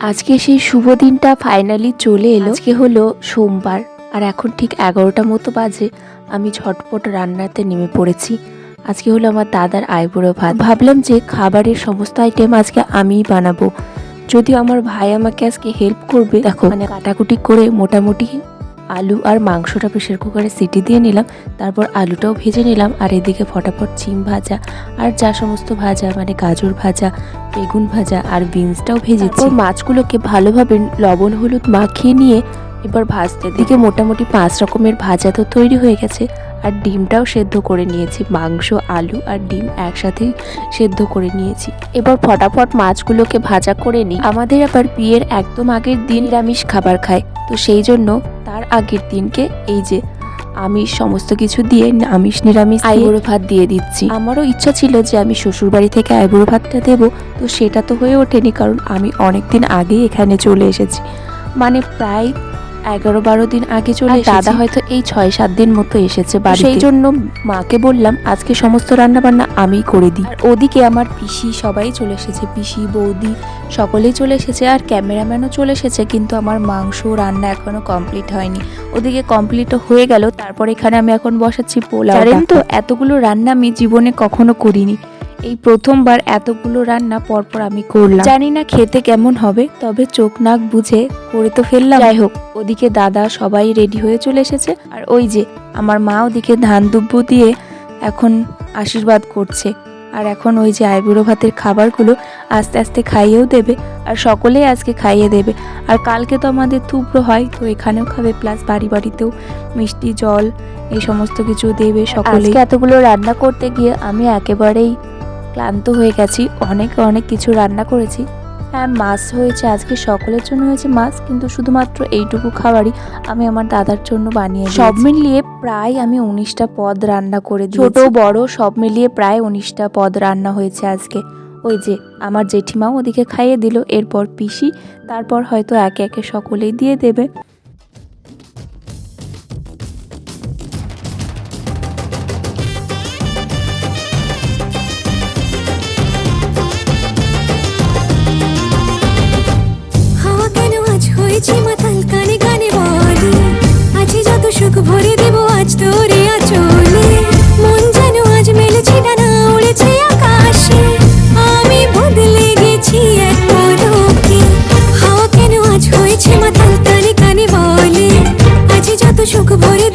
আজকে সেই শুভ দিনটা ফাইনালি চলে এলো। আজকে হলো সোমবার, আর এখন ঠিক এগারোটা মতো বাজে। আমি ঝটপট রান্নাতে নেমে পড়েছি। আজকে হলো আমার দাদার আইবুড়ো ভাত। ভাবলাম যে খাবারের সমস্ত আইটেম আজকে আমিই বানাবো। যদিও আমার ভাই আমাকে আজকে হেল্প করবে। দেখো মানে কাটাকুটি করে মোটামুটি আলু আর মাংসটা প্রেশার কুকারে সিটি দিয়ে নিলাম তারপর আলুটাও ভেজে নিলাম আর এদিকে ফটাফট চিম ভাজা আর যা সমস্ত ভাজা মানে গাজর ভাজা বেগুন ভাজা আর বিনসটাও ভেজেছি। তারপর মাছগুলোকে ভালোভাবে লবণ হলুদ মাখিয়ে নিয়ে এবার ভাজতে দিকে মোটামুটি পাঁচ রকমের ভাজা তো তৈরি হয়ে গেছে আর ডিমটাও সেদ্ধ করে নিয়েছি মাংস আলু আর ডিম একসাথেই সেদ্ধ করে নিয়েছি। এবার ফটাফট মাছগুলোকে ভাজা করে নিই। আমাদের আবার বিয়ের একদম আগের দিন নিরামিষ খাবার খায় তো সেই জন্য তার আগের দিনকে, এই যে আমিষ সমস্ত কিছু দিয়ে আমিষ, নিরামিষ আইবুড়ো ভাত দিয়ে দিচ্ছি। আমারও ইচ্ছা ছিল যে আমি শ্বশুর বাড়ি থেকে আইবুড়ো ভাতটা দেব, তো সেটা তো হয়ে ওঠেনি, কারণ আমি অনেকদিন আগেই এখানে চলে এসেছি। মানে প্রায় এগারো বারো দিন আগে চলে দাদা হয়তো এই ছয় সাত দিন মতো এসেছে বাড়ি সেই জন্য মাকে বললাম আজকে সমস্ত রান্না বান্না আমিই করে দিই। ওদিকে আমার পিসি সবাই চলে এসেছে পিসি বৌদি সকলেই চলে এসেছে আর ক্যামেরাম্যানও চলে এসেছে কিন্তু আমার মাংস রান্না এখনও কমপ্লিট হয়নি। ওদিকে কমপ্লিট হয়ে গেল তারপর এখানে আমি এখন বসাচ্ছি পোলাও জানেন তো এতগুলো রান্না আমি জীবনে কখনো করিনি। এই প্রথমবার এতগুলো রান্না পরপর আমি করলাম। জানি না খেতে কেমন হবে, তবে চোখ নাক বুঝে করে তো ফেললাম। যাই হোক, ওদিকে দাদা সবাই রেডি হয়ে চলে এসেছে। আর ওই যে, আমার মা ওদিকে ধান দুব্য দিয়ে এখন আশীর্বাদ করছে। আর এখন ওই যে আইবুড়ো ভাতের খাবারগুলো আস্তে আস্তে খাইয়েও দেবে, আর সকলেই আজকে খাইয়ে দেবে। আর কালকে তো আমাদের থুবড়ো হয়, তো এখানেও খাবে প্লাস বাড়ি বাড়িতেও মিষ্টি, জল, এই সমস্ত কিছু দেবে সকলে এতগুলো রান্না করতে গিয়ে আমি একেবারেই ক্লান্ত হয়ে গেছি অনেক অনেক কিছু রান্না করেছি। হ্যাঁ মাছ হয়েছে আজকে সকলের জন্য হয়েছে মাছ কিন্তু শুধুমাত্র এইটুকু খাবারই আমি আমার দাদার জন্য বানিয়ে সব মিলিয়ে প্রায় আমি উনিশটা পদ রান্না করে ছোট বড় সব মিলিয়ে প্রায় উনিশটা পদ রান্না হয়েছে আজকে। ওই যে আমার জেঠিমাও ওদিকে খাইয়ে দিল এরপর পিসি তারপর হয়তো একে একে সকলেই দিয়ে দেবে। আজ তোরিয়া চলে মন যেন আজ মেলেছে ডানা উড়েছে আকাশে। আমি বদলে গেছি এক পলকে হাওয়া কেন আজ হয়েছে মাথাল তালে কানে বলে? আজ যত সুখ ভরে